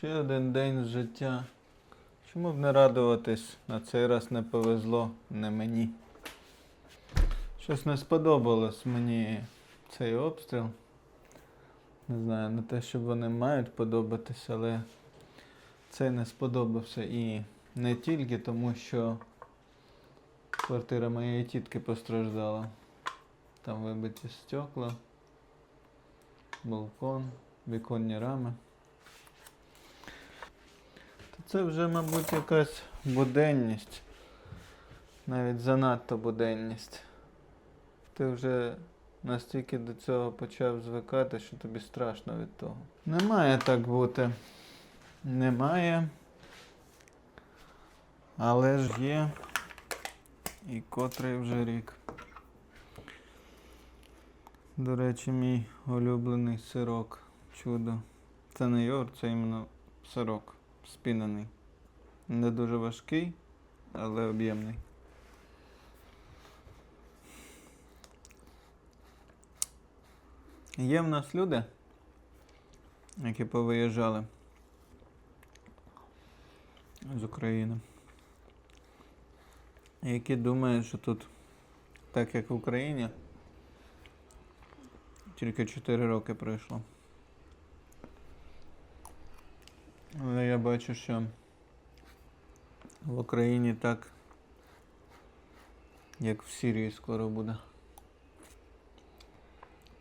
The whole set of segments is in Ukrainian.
Ще один день з життя. Чому б не радуватись? На цей раз не повезло не мені. Щось не сподобалось мені цей обстріл. Не знаю, не те, що вони мають подобатись, але цей не сподобався і не тільки тому, що квартира моєї тітки постраждала. Там вибиті стекла, балкон, віконні рами. Це вже, мабуть, якась буденність. Навіть занадто буденність. Ти вже настільки до цього почав звикати, що тобі страшно від того. Не має так бути. Немає. Але ж є. І котрий вже рік. До речі, мій улюблений сирок. Чудо. Це не йогурт, це іменно сирок. Спінений. Не дуже важкий, але об'ємний. Є в нас люди, які повиїжджали з України, які думають, що тут, так як в Україні, тільки 4 роки пройшло. Але я бачу, що в Україні так, як в Сирії скоро буде.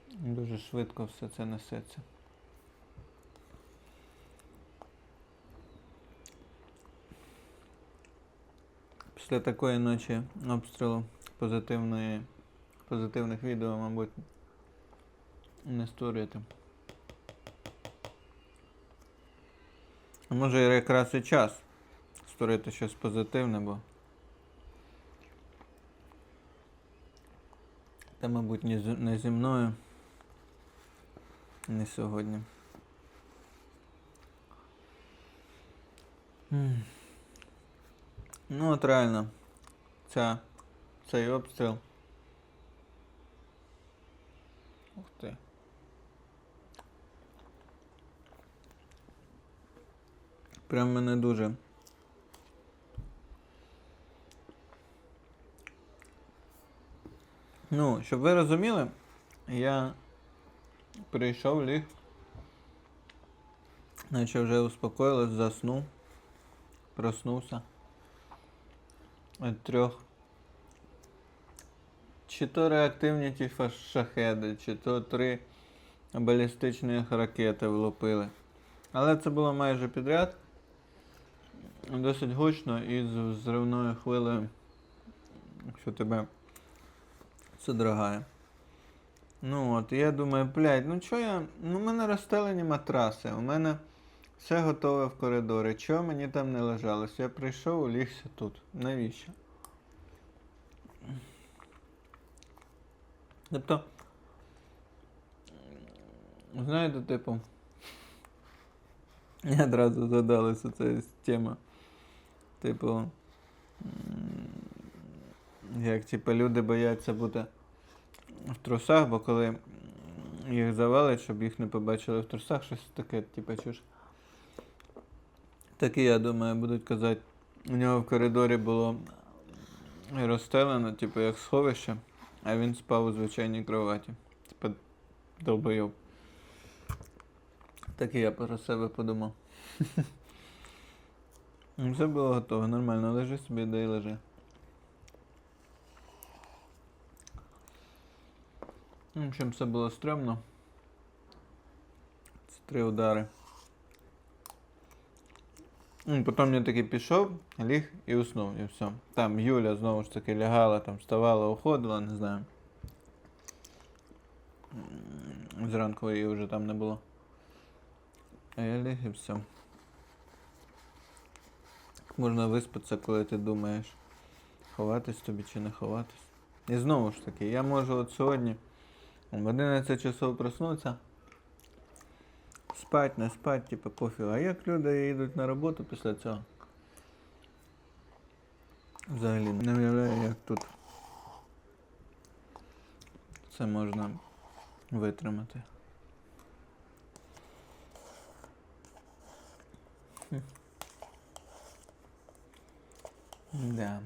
Дуже швидко все це несеться. Після такої ночі обстрілу позитивної, позитивних відео, мабуть, не створити. Може якраз і час створити щось позитивне, бо Та, мабуть, не, зі мною. Не сьогодні. Ну от реально, ця, цей обстріл. Ух ти. Прям мене дуже. Ну, щоб ви розуміли, я прийшов ліг, наче вже успокоїлась, заснув, проснувся від трьох. Чи то реактивні ті шахеди, чи то три балістичні ракети влупили. Але це було майже підряд. Досить гучно і з зривною хвилею, що тебе це содрогає. Ну от, я думаю, блядь, ну чого я. Ну, у мене розстелені матраси, у мене все готове в коридорі. Чого мені там не лежалось? Я прийшов, улігся тут. Навіщо? Тобто. Знаєте, типу. Я одразу згадалася ця тема. Типу. Як типу, люди бояться бути в трусах, бо коли їх завалять, щоб їх не побачили в трусах, щось таке, типу, чуш. Так і я думаю, будуть казати, у нього в коридорі було розстелено, типу, як сховище, а він спав у звичайній кроваті. Типу, долбойоб. Так і я про себе подумав. Ну, Все було готово, нормально, лежи собі, де й лежи. Ну, В общем, все було стрьомно. Це три удари. Ну, Потім я таки пішов, ліг і уснув, і все. Там Юля знову ж таки лягала, там вставала, уходила, не знаю. Зранку її вже там не було. А я ліг і все. Можна виспатися, коли ти думаєш, ховатись тобі чи не ховатись. І знову ж таки, я можу от сьогодні в 11 часов проснутися. Спать, не спать, типу пофіг. А як люди йдуть на роботу після цього? Взагалі не уявляю, як тут це можна витримати. Да.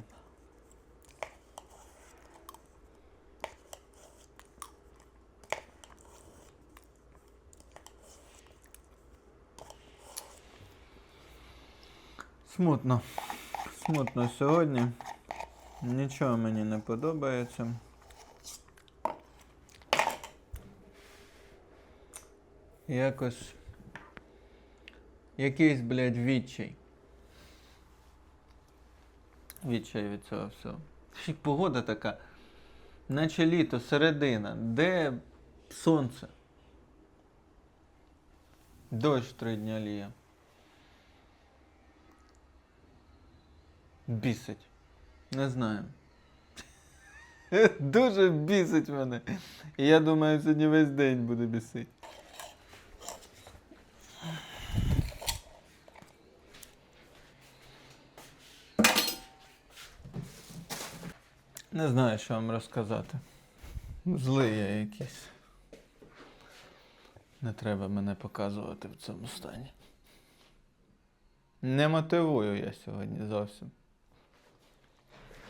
Смутно. Смутно сьогодні. Нічого мені не подобається. Якось. Якийсь, блядь, відчай. Відчай від цього всього. Ще погода така. Наче літо, середина. Де сонце? Дощ три дня ліє. Бісить. Не знаю. Дуже бісить мене. І я думаю, сьогодні весь день буде бісити. Не знаю, що вам розказати. Злий я якийсь. Не треба мене показувати в цьому стані. Не мотивую я сьогодні зовсім.